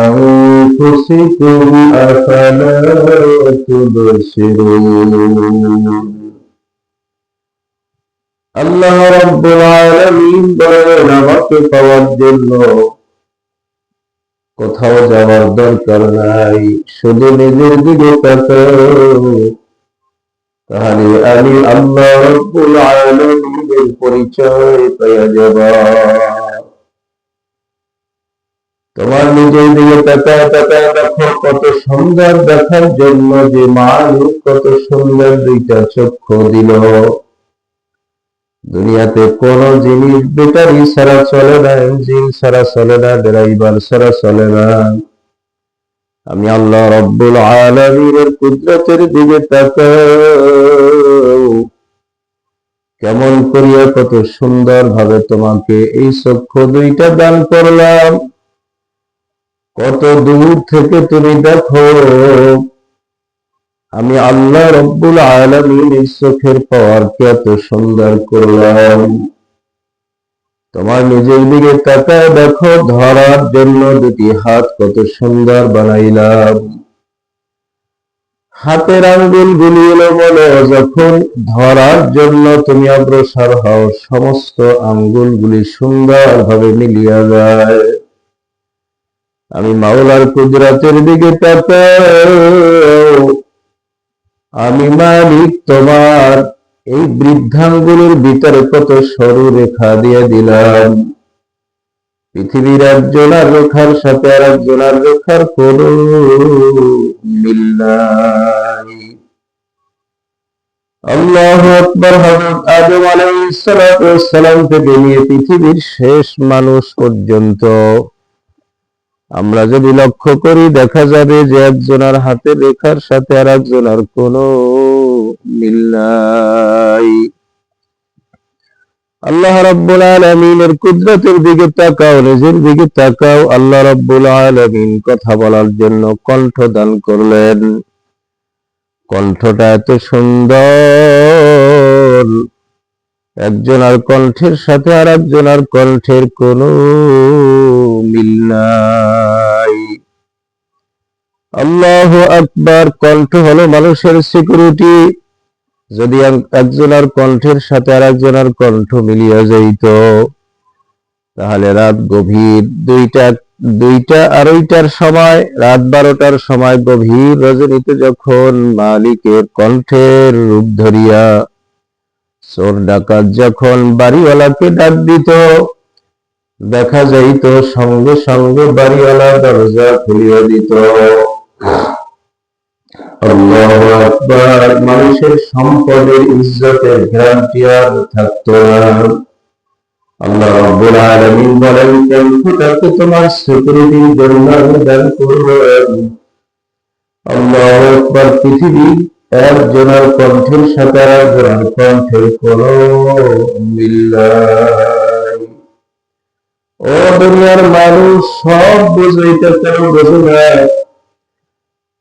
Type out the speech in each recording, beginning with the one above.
أنفسكم أفلا تبصرون আল্লাহ রব্বুল আলামিন বলেন আমাকে পাওয়ার জন্য কোথাও যাওয়ার দরকার নাই শুধু নিজের দিকে তাকাও তাহলে আমি আল্লাহ রব্বুল আলামিনের পরিচয় পেয়ে যাব তোমার নিজের দিকে তাকায় তাকায় দেখো কত সুন্দর দেখার জন্য যে মানুষ কত সুন্দর দুইটা চক্ষু দিল। দুনিয়াতে কোন জিনিস বেটারি ছাড়া চলে না ইঞ্জিন ছাড়া চলে না, ড্রাইভার ছাড়া চলে না। আমি আল্লাহ রব্বুল আলমীর কুদরতের দিকে তাকাও। কেমন করিয়া কত সুন্দর ভাবে তোমাকে এই চক্ষু দুইটা দান করলাম। কত দূর থেকে তুমি দেখো, আমি আল্লাহ রব্বুল আলমীর চোখের পাওয়ারকে এত সুন্দর করলাম। তোমার নিজের দিকে তাকায় দেখো, ধরার জন্য দুটি হাত কত সুন্দর বানাইলাম। হাতের আঙ্গুল গুলি এলো বলো, যখন ধরার জন্য তুমি অগ্রসর হও, সমস্ত আঙ্গুলগুলি সুন্দর ভাবে মিলিয়া যায়। আমি মাওলার কুদরাতের দিকে তাকাও। আমি মালিক তোমার। এই বৃদ্ধাঙ্গুলের ভিতরে কত সরু রেখা দিয়ে দিলাম। পৃথিবীর একজনার রেখার সাথে আর একজনার রেখার কোন মিল নাই। আল্লাহ আকবর, হযরত আদম আলাইহিস সালাম থেকে নিয়ে পৃথিবীর শেষ মানুষ পর্যন্ত আমরা যদি লক্ষ্য করি, দেখা যাবে যে একজনের হাতের রেখার সাথে আর একজনের কোনো মিল নাই। আল্লাহ রাব্বুল আলামিনের কুদরতের দিকে তাকাও, নিজের দিকে তাকাও। আল্লাহ রাব্বুল আলামিন কথা বলার জন্য কণ্ঠ দান করলেন। কণ্ঠটা এত সুন্দর। একজনের কণ্ঠের সাথে আর একজনের কণ্ঠের কোনো আল্লাহ আকবার, কণ্ঠ হলো মানুষের সিকিউরিটি যদি একজনের কণ্ঠের সাথে আর একজনের কণ্ঠ মিলিয়ে যাইত, তাহলে রাত গভীর দুইটা দুইটা আড়াইটার সময়, রাত বারোটার সময় গভীর রজনীতে যখন মালিকের কণ্ঠের রূপ ধরিয়া, চোর ডাকাত যখন বাড়িওয়ালাকে ডাক দিত দেখা যাইত, সঙ্গে সঙ্গে বাড়িওয়ালা দরজা খুলিয়ে দিত। মানুষের সম্পদের ইজ্জতের গ্যারান্টি আর থাকতো না। আল্লাহ রাব্বুল বলেন তোমার জন্য দান করবেন আল্লাহু আকবার, পৃথিবী একজনের কণ্ঠের সাথে একজনের কণ্ঠের কোন মিল নাই। ও দুনিয়ার মানুষ সব বুঝাইতে কেন বোঝে না।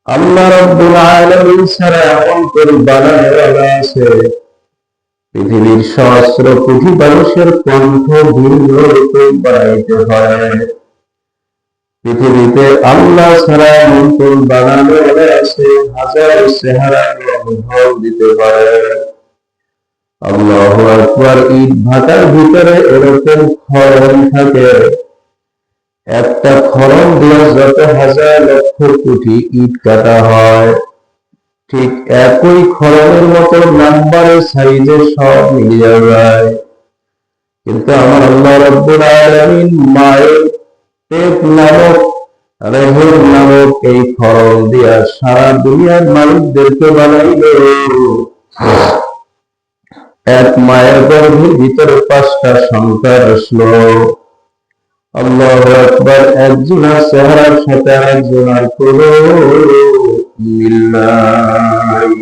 আল্লাহ রব্বুল আলামিন ছাড়া এমন করে বানানো আছে। পৃথিবীর সহস্র কোটি মানুষের কণ্ঠ ভিন্ন রূপে বানাইতে হয়। পৃথিবীতে আল্লাহ ছাড়া এমন কোন বানানো আছে, হাজার চেহারা অনুভব দিতে পারে আল্লাহ আকবার ইট ভাটার ভিতরে এরকম খরণ থাকে। একটা খরণ দিয়ে যত হাজার লক্ষ কোটি ইট কাটা হয়। ঠিক একই খরণের মতো নাম্বারের সাইজে সব মিলিয়ে যায়। কিন্তু আমার আল্লাহ রব্বুল আলামিন মায়ের পেট নামক রেহের নামক এই খরণ দিয়া সারা দুনিয়ার মানুষদেরকে বানাইল। এক মায়ের গর্ভের ভিতরে পাঁচটা সন্তান আসলো আল্লাহ একবার চেহারার সাথে কোন মিল নাই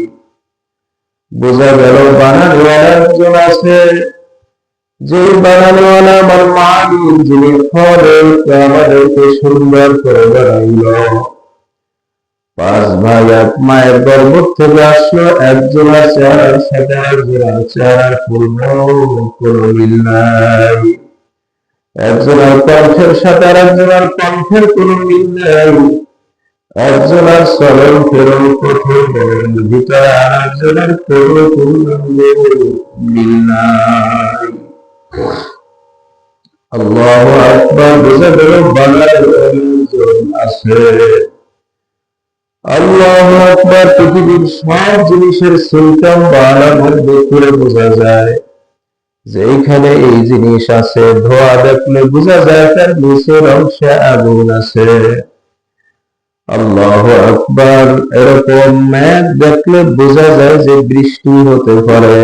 বোঝা গেল বানানোয়ালা একজন আছে। যে বানানোয়ালা আমার মালিক, যিনি আমাদেরকে সুন্দর করে বানাইল। পাঁচ ভাই, এক মায়ের গর্ভ থেকে আসলো একজনের চেহারার সাথে একজনের চেহারার পূর্ণ মিল নাই। একজনের কণ্ঠের সাথে আর একজনের কণ্ঠের কোন মিল নেই। একজনের চলন ফেরন কঠোর ভিতরে আর কোন মিল নাই। আল্লাহ বুঝে গেল একজন আছে। আল্লাহ আকবার, পৃথিবীর সব জিনিসের সিমটম বা আলামত বোঝা যায় এই জিনিস আছে, ধোয়া দেখলে বোঝা যায় তার নিচের অংশে আগুন আছে। আল্লাহ আকবার, এরকম ম্যাঘ দেখলে বোঝা যায় যে বৃষ্টি হতে পারে।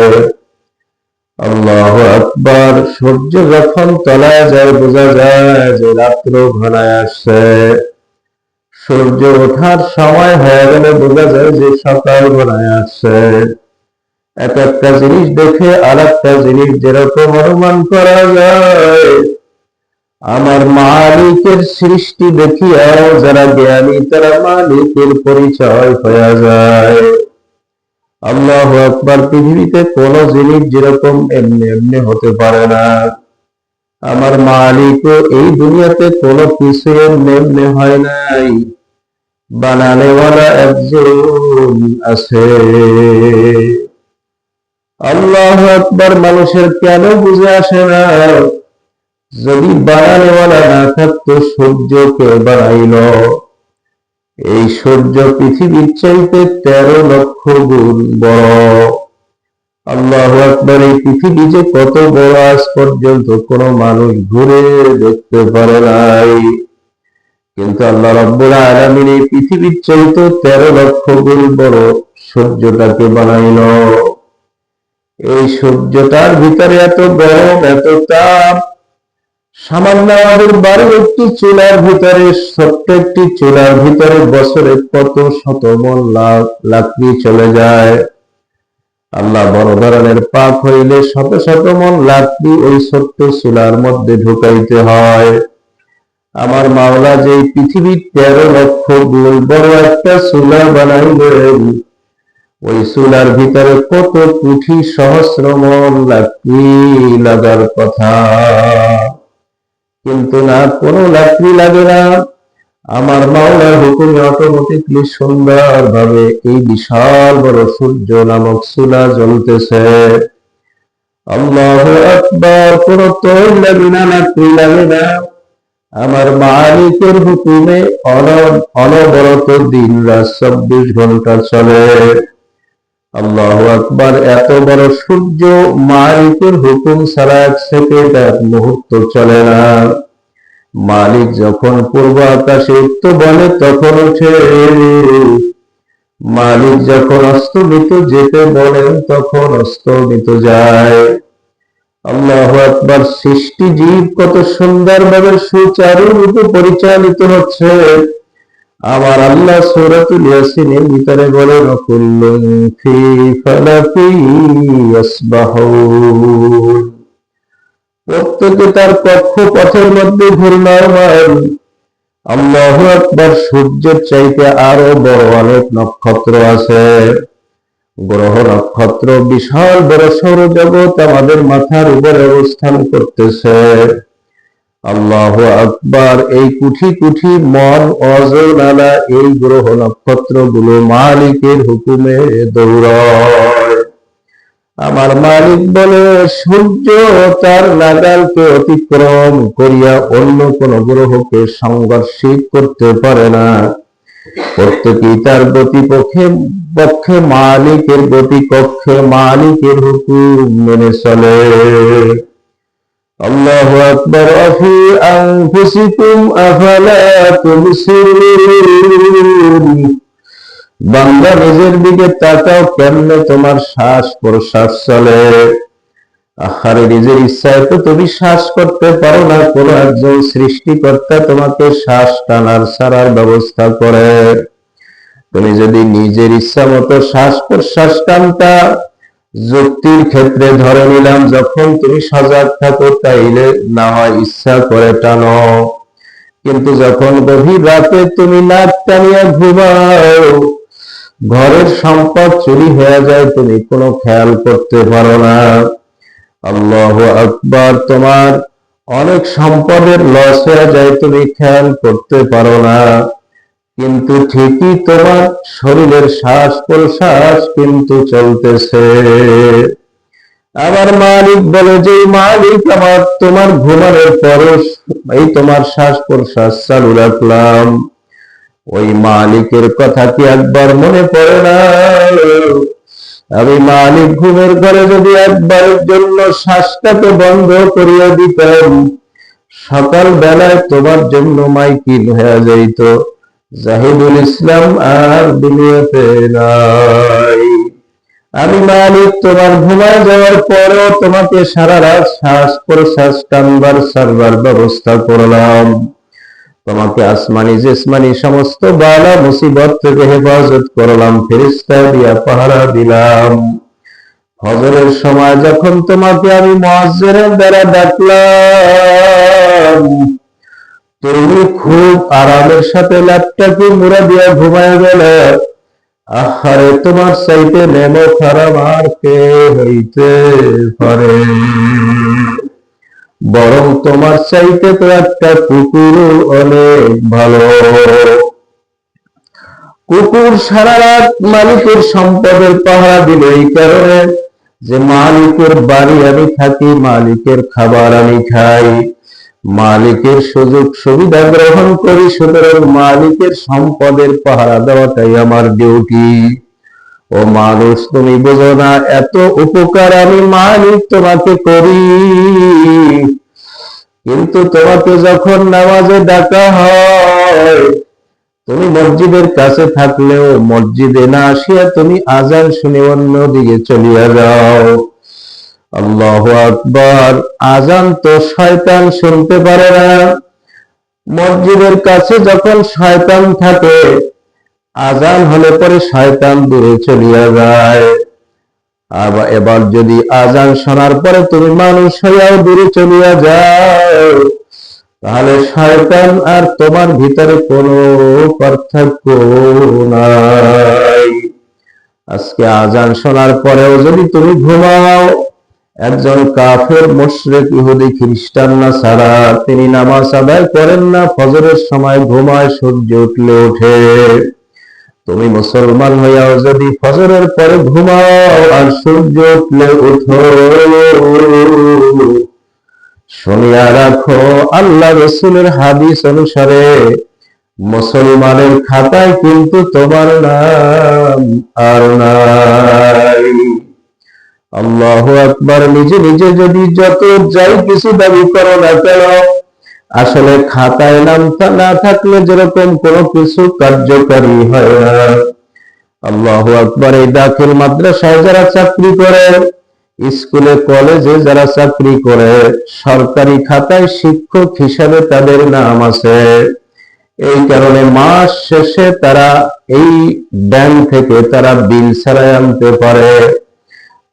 আল্লাহ আকবার, সূর্য যখন তলায় যায়, বোঝা যায় যে রাত্র ঘনায় আসছে। সূর্য ওঠার সময় হয়ে গেলে বোঝা যায় যে সকাল ঘনায় আসছে এক একটা জিনিস দেখে আর একটা জিনিস যেরকম অনুমান করা যায়। আমার মালিকের সৃষ্টি দেখিয়াও যারা জ্ঞানী, তারা মালিকের পরিচয় হয়ে যায়। আল্লাহ আকবার, পৃথিবীতে কোন জিনিস যেরকম এমনি এমনি হতে পারে না। আমার মালিকও এই দুনিয়াতে কোনো কিছু এমনি এমনি হয় নাই। বানানেওয়ালা একজন আছে। আল্লাহ আকবার, মানুষের কেন বুঝে আসে না? যদি বানানেওয়ালা না থাকতো সূর্যকে বানাইল? এই সূর্য পৃথিবীর চাইতে তেরো লক্ষ গুণ বড়। আল্লাহ আকবর, এই পৃথিবী যে কত বড়, আজ পর্যন্ত কোন মানুষ ঘুরে দেখতে পারে নাই। কিন্তু আল্লাহ রব্বুল আলমিন এই পৃথিবীর চাইতে তেরো লক্ষ গুণ বড় সূর্যটাকে বানাইল। এই সূর্যটার ভিতরে এত গরম, এত তাপ, সামান্য আমাদের বাড়ির একটি চুলার ভিতরে, ছোট্ট একটি চুলার ভিতরে বছরে কত শত মন লাকড়ি চলে যায়। আল্লাহ বড় ধরনের পাপ হইলে শত শত মন লাকড়ি ওই ছোট্ট চুলার মধ্যে ঢুকাইতে হয়। আমার মাওলা যে পৃথিবীর তেরো লক্ষ গুণ বড় একটা চুলা বানাইলেন, ওই চুলার ভিতরে কত কুঠি সহস্র মন লাকড়ি লাগার কথা। কিন্তু না, কোনো লাকড়ি লাগে না। আমার মাওলার হুকুমে অটোমেটিকলি সুন্দর ভাবে এই বিশাল বড় সূর্য নামক চুলা জ্বলতেছে। আল্লাহ আকবার, কোন তৈল লাগে না, লাকড়ি লাগে না। আমার মালিকের হুকুমে অনবরত দিন রাত চব্বিশ ঘণ্টা চলে। আল্লাহ আকবার, এত বড় সূর্য মালিকের হুকুম ছাড়া সেকেন্ড এক মুহূর্ত চলে না। মালিক যখন পূর্ব আকাশে উঠত বলে তখন উঠে। মালিক যখন অস্তমিত যেতে বলেন তখন অস্তমিত যায়। আল্লাহ আকবার, সৃষ্টি জীব কত সুন্দরভাবে সুচারুরূপে পরিচালিত হচ্ছে। আমার আল্লাহ সূরাতুল ইয়াসিনের ভিতরে বলেন কুল্লুন ফি প্রত্যেকে তার কক্ষ পথের মধ্যে ঘূর্ণায়মান। আল্লাহ আকবার, সূর্যের চাইতে আরও বড় অনেক নক্ষত্র আছে। গ্রহ, নক্ষত্র, বিশাল, বড় সৌরজগৎ আমাদের মাথার উপরে অবস্থান করতেছে। আল্লাহ আকবার, এই কুঠি কুঠি মন অজনালা এই গ্রহ নক্ষত্রগুলো মালিকের হুকুমে দৌড়ায়। আমার মালিক বলে, সূর্য তার নাগালকে অতিক্রম করিয়া অন্য কোন গ্রহকে সংঘর্ষিত করতে পারে না। প্রত্যেকেই তার গতি পক্ষে মালিকের গতি কক্ষে মালিকের হুকুম মেনে চলে। আল্লাহু আকবার, আফি আনফুসিকুম আফালা তুবসিরুন? বান্দা নিজের দিকে তাকাও কেমনে তোমার শ্বাস প্রশ্বাস চলে। আহারে নিজের ইচ্ছায় তো তুমি শ্বাস করতে পারো না, কোন একজন সৃষ্টিকর্তা তোমাকে শ্বাস টানার সারার ব্যবস্থা করে। তুমি যদি নিজের ইচ্ছা মতো শ্বাস প্রশ্বাস টানতা, যুক্তির ক্ষেত্রে ধরে নিলাম, যখন তুমি সজাগ থাকো তাইলে না হয় ইচ্ছা করে টানো। কিন্তু যখন গভীর রাতে তুমি নাক টানিয়া ঘুমাও, ঘরের সম্পদ চুরি হয়ে যায়, তুমি কোনো খেয়াল করতে পারো না। আল্লাহ আকবার, তোমার অনেক সম্পদের লস হয়ে যায়, তুমি খেয়াল করতে পারো না। কিন্তু ঠিকই তোমার শরীরের শ্বাস প্রশ্বাস কিন্তু চলতেছে। আবার মালিক বলে যে মালিক আমার, তোমার ঘুমানোর পরশ এই তোমার শ্বাস প্রশ্বাস চালু রাখলাম। ওই মালিকের কথা কি একবার মনে পড়ে না? আমি মালিক ঘুমের ঘরে যদি একবারের জন্য শ্বাসটাকে বন্ধ করিয়া দিতাম সকাল বেলায় তোমার জন্য মাইকিন হয়ে যাইত। জাহিদুল ইসলাম আর দুনিয়াতে নাই। আমি মালিক, তোমার ঘুমায় যাওয়ার পরও তোমাকে সারা রাত শ্বাস প্রশ্বাস টানবার, সারবার ব্যবস্থা করলাম। তোমাকে আসমানি, জেসমানি সমস্ত বালা মুসিবত থেকে হেফাজত করলাম ফেরিস্তা দিয়া পাহারা দিলাম। হজরের সময় যখন তোমাকে আমি মহাজের দ্বারা ডাকলাম, তুমি খুব আরামের সাথে ল্যাপটপে মুড়া দিয়া ঘুমায় গেলে, আহারে তোমার চাইতে নেমো খারাপ আর কে হইতে পারে? বরং তোমার চাইতে তো একটা কুকুর অনেক ভালো। কুকুর সারা রাত মালিকের সম্পদের পাহারা দিল এই কারণে যে মালিকের বাড়ি আমি থাকি, মালিকের খাবার আমি খাই। মালিকের সুযোগ সুবিধা গ্রহণ করি, সুতরাং মালিকের সম্পদের পাহারা দেওয়াটাই আমার ডিউটি ও মানুষ, তুমি বোঝো না, এত উপকার আমি মালিক তোমাকে করি। কিন্তু তোমাকে যখন নামাজে ডাকা হয়, তুমি মসজিদের কাছে থাকলেও মসজিদে না আসিয়া তুমি আজান শুনে অন্য দিকে চলিয়া যাও। আল্লাহ আকবার, আজান তো শয়তান শুনতে পারে না। মসজিদের কাছে যখন শয়তান থাকে আজান হলে পরে শয়তান দূরে চলিয়া যায়। আবার এবার যদি আজান শোনার পরে তুমি মানুষ হইয়াও দূরে চলিয়া যাও, তাহলে শয়তান আর তোমার ভিতরে কোনো পার্থক্য নাই। আজকে আজান শোনার পরেও যদি তুমি ঘুমাও, একজন কাফের, মুশরিক, ইহুদি, খ্রিস্টান না ছাড়া তিনি নামাজ আদায় করেন না, ফজরের সময় ঘুমায়, সূর্য উঠলে ওঠে। তুমি মুসলমান হইয়াও যদি ফজরের পরে ঘুমাও আর সূর্য উঠলে উঠো। শুনিয়া রাখো, আল্লাহ রসুলের হাদিস অনুসারে মুসলমানের খাতায় কিন্তু তোমার নাম আর নাই। আল্লাহ আকবার, নিজে নিজে যদি যত যাই কিছু দাবি করো না কেন আসলে খাতায় নাম না থাকলে যেরকম কোনো কিছু কার্যকারী হয় না। আল্লাহ আকবার, এই দাখিল মাদ্রাসায় যারা চাকরি করে, স্কুলে, কলেজে যারা চাকরি করে, সরকারি খাতায় শিক্ষক হিসাবে তাদের নাম আছে। এই কারণে মাস শেষে তারা এই ব্যাংক থেকে তারা বিল ছাড়াই আনতে পারে।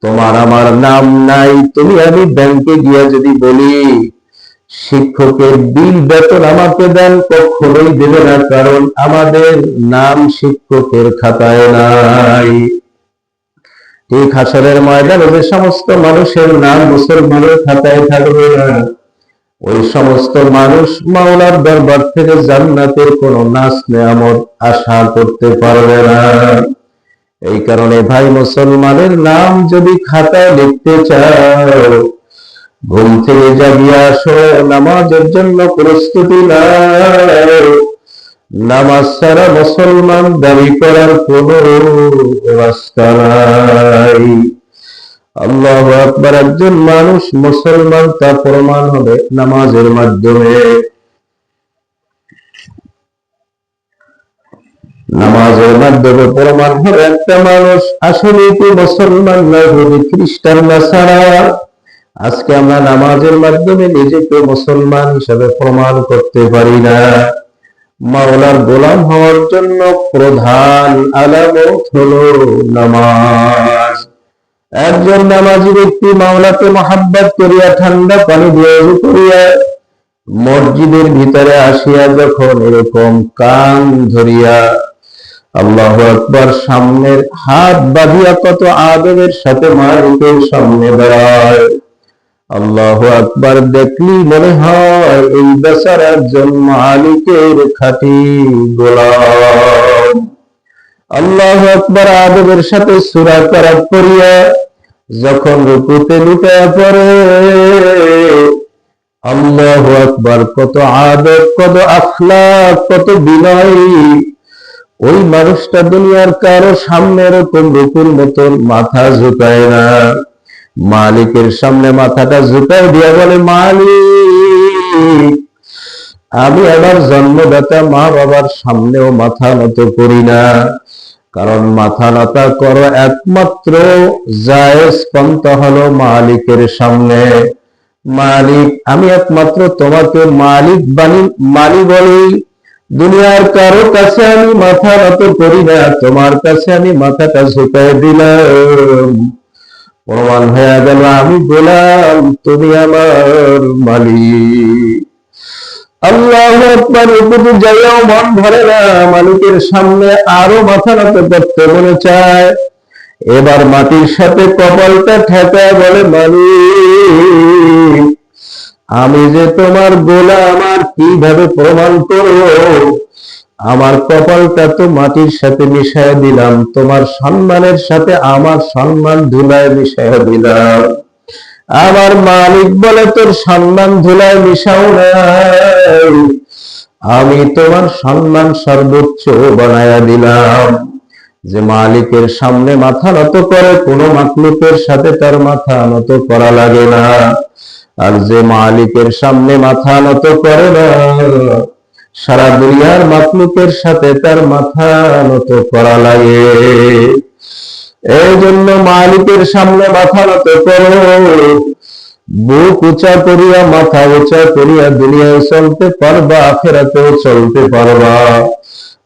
তোমার আমার নাম নাই, তুমি আমি ব্যাংকে গিয়ে যদি বলি শিক্ষকের বিল বেতন আমাকে দেন, কখনোই দেবে না, কারণ আমাদের নাম শিক্ষকের খাতায় নাই। ঠিক হাসরের ময়দানে যে সমস্ত মানুষের নাম মুসলমানের খাতায় থাকবে না, ওই সমস্ত মানুষ মাওলার দরবার থেকে জান্নাতের কোন নাচ নেয়ামত আশা করতে পারবে না। এই কারণে ভাই, মুসলমানের নাম যদি খাতায় লিখতে চাও ঘুম থেকে জাগিয়ে আসো, নামাজের জন্য প্রস্তুতি নাও। নামাজ ছাড়া মুসলমান দাবি করার কোন রাস্তা নাই। আল্লাহ আকবার, একজন মানুষ মুসলমান তা প্রমাণ হবে নামাজের মাধ্যমে। নামাজের মাধ্যমে প্রমাণ হবে একটা মানুষ আসলে কি মুসলমান না খ্রিস্টান না ছাড়া। আজকে আমরা নামাজের মাধ্যমে নিজেকে মুসলমান হিসাবে প্রমাণ করতে পারি না। মাওলার গোলাম হওয়ার জন্য প্রধান আলামত হলো নামাজ। একজন নামাজি ব্যক্তি মাওলাকে মহাব্বত করিয়া ঠান্ডা পানি দিয়ে করিয়া মসজিদের ভিতরে আসিয়া যখন এরকম কান ধরিয়া আল্লাহ আকবর সামনের হাত বাঁধিয়া কত আদবের সাথে মালিকের সামনে দাঁড়ায়। আল্লাহ আকবার দেখলি মনে হয় এই বেচার একজন মালিকের খাঁটি গোলাম। আল্লাহ আকবার আদবের সাথে সুরা করাত করিয়া যখন রুকুতে লুটে পড়ে, আল্লাহ আকবার কত আদব, কত আখলাক, কত বিনয়। ওই মানুষটা দুনিয়ার কারও সামনে এরকম রুকুর মতন মাথা ঝুঁকায় না। মালিকের সামনে মাথাটা ঝুঁকায় দিয়া বলে, মালিক, আমি আমার জন্মদাতা মা বাবার সামনেও মাথা নত করি না। কারণ মাথা নত করো একমাত্র জায়েজ পন্থা হলো মালিকের সামনে। মালিক, আমি একমাত্র তোমাকে মালিক বানি মানি বলি। দুনিয়ার কারও কাছে আমি মাথা নত করি না, তোমার কাছে আমি মাথাটা ঝুঁকায় দিলাম। প্রমাণ হয়ে গেল আমি গোলাম তুমি আমার মালিক। আল্লাহ একবার উপরে মন ভরে না, মালিকের সামনে আরও মাথা নত করতে মনে চায়। এবার মাটির সাথে কপালটা ঠেকায় বলে, মালিক, আমি যে তোমার গোলা আমার কীভাবে প্রমাণ করব? আমার কপালটা তো মাটির সাথে মিশায় দিলাম, তোমার সম্মানের সাথে আমার সম্মান ধুলায় মিশায় দিলাম। আমার মালিক বলে তোর সম্মান ধুলায় মিশাও নাই, আমি তোমার সম্মান সর্বোচ্চ বানায়া দিলাম। যে মালিকের সামনে মাথা নত করে, কোন মাকলুকের সাথে তার মাথা নত করা লাগে না। আর যে মালিকের সামনে মাথা নত করে না সারা দুনিয়ার মাকলুকের সাথে তার মাথা নত করা লাগে। এই জন্য মালিকের সামনে মাথা নত করো। বুক উঁচা করিয়া, মাথা উঁচা করিয়া দুনিয়ায় চলতে পারবা, আখেরাতেও চলতে পারবা।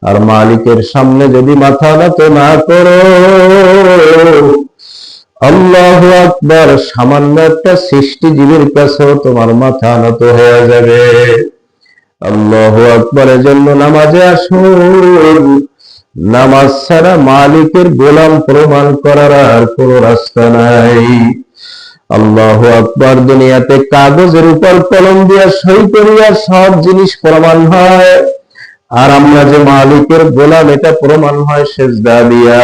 আর মালিকের সামনে যদি মাথা নত না করো, আল্লাহ আকবার, সামান্য একটা সৃষ্টিজীবীর কাছেও তোমার মাথা নত হয়ে যাবে। আল্লাহ আকবরের জন্য নামাজে আসুন। নামাজ ছাড়া মালিকের গোলাম প্রমাণ করার আর কোন রাস্তা নাই। আল্লাহ আকবর, দুনিয়াতে কাগজের উপর কলম দিয়া সই করিয়া সব জিনিস প্রমাণ হয়। আর আমরা যে মালিকের গোলাম, এটা প্রমাণ হয় সেজদা দিয়া।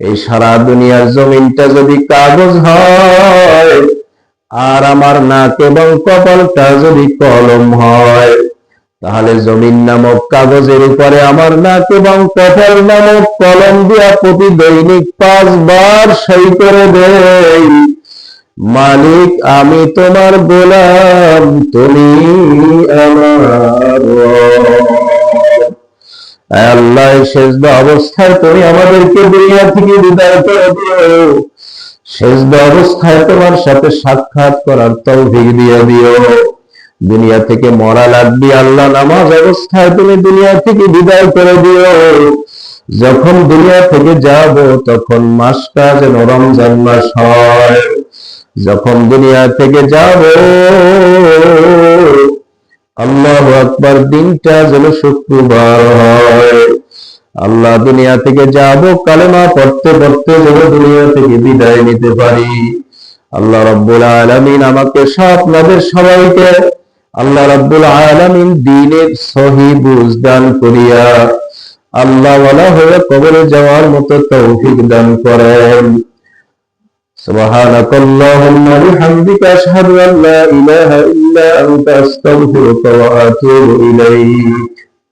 এই সারা দুনিয়ার জমিনটা যদি কাগজ হয়, আর আমার নাক এবং কপালটা যদি কলম হয় তাহলে জমিন নামক কাগজের উপরে আমার নাক এবং কপাল নামক কলম দিয়া প্রতি দৈনিক পাঁচবার সই করে দেই। মালিক, আমি তোমার গোলাম, তুমি আমার আল্লাহ শেষদা অবস্থায় তুমি আমাদেরকে দুনিয়া থেকে বিদায় করে দিও। শেষদা অবস্থায় তোমার সাথে সাক্ষাৎ করার তৌফিক দিয়ে দিও। দুনিয়া থেকে মরা লাগবে, আল্লাহ নামাজ অবস্থায় তুমি দুনিয়া থেকে বিদায় করে দিও। যখন দুনিয়া থেকে যাব, তখন মাসটা যেন রমজান মাস হয়। যখন দুনিয়া থেকে যাব, আল্লাহ আকবার দিনটা যেন শুক্রবার হয়। আল্লাহ দুনিয়া থেকে যাব, কালেমা পড়তে পড়তে যেন দুনিয়া থেকে বিদায় নিতে পারি। আল্লাহ রব্বুল আলমিন আমাকে সব স্বপ্নাদের সবাইকে আল্লাহ রাব্বুল আলামিন দ্বীনের সহি বুঝ দান করিয়া আল্লাহ ওয়ালা হয়ে কবরে যাওয়ার মতো তৌফিক দান করেন سبحانك اللهم وبحمدك أشهد أن لا إله إلا أنت أستغفرك وأتوب إليك